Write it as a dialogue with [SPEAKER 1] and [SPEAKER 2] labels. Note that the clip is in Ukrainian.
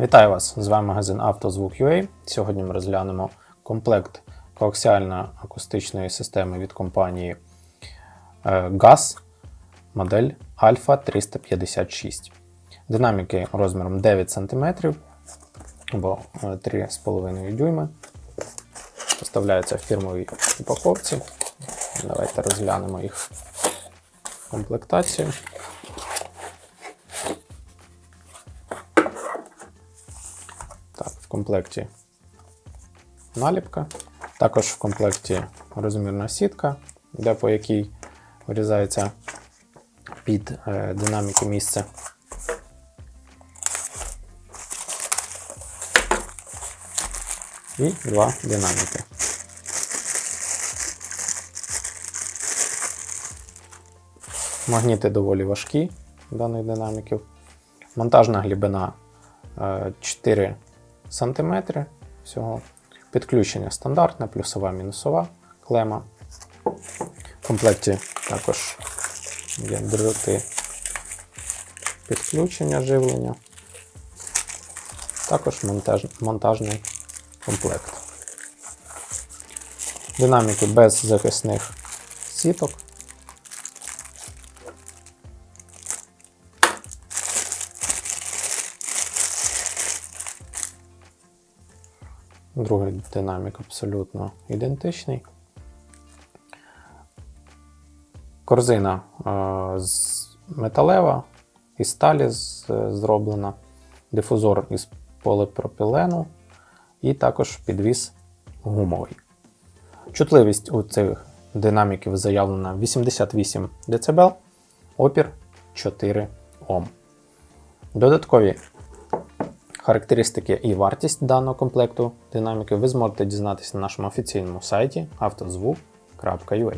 [SPEAKER 1] Вітаю вас! З вами магазин «Автозвук.UA». Сьогодні ми розглянемо комплект коаксіально-акустичної системи від компанії е, GAS модель Alpha 356. Динаміки розміром 9 см або е, 3,5 дюйми. Поставляються в фірмовій упаковці. Давайте розглянемо їх комплектацію. Комплекті наліпка. Також в комплекті розмірна сітка, де по якій вирізається під е, динаміки місце. І два динаміки. Магніти доволі важкі даних динаміків. Монтажна глибина е, 4 см всього. Підключення стандартне, плюсова, мінусова клема. В комплекті також є дроти підключення живлення. Також монтаж, монтажний комплект. Динаміки без захисних сіток. Другий динамік абсолютно ідентичний. Корзина е, з металева, із сталі з, зроблена, дифузор із поліпропілену і також підвіс гумовий. Чутливість у цих динаміків заявлена 88 дБ, опір 4 Ом. Додаткові Характеристики і вартість даного комплекту динаміки ви зможете дізнатися на нашому офіційному сайті автозвук.ua.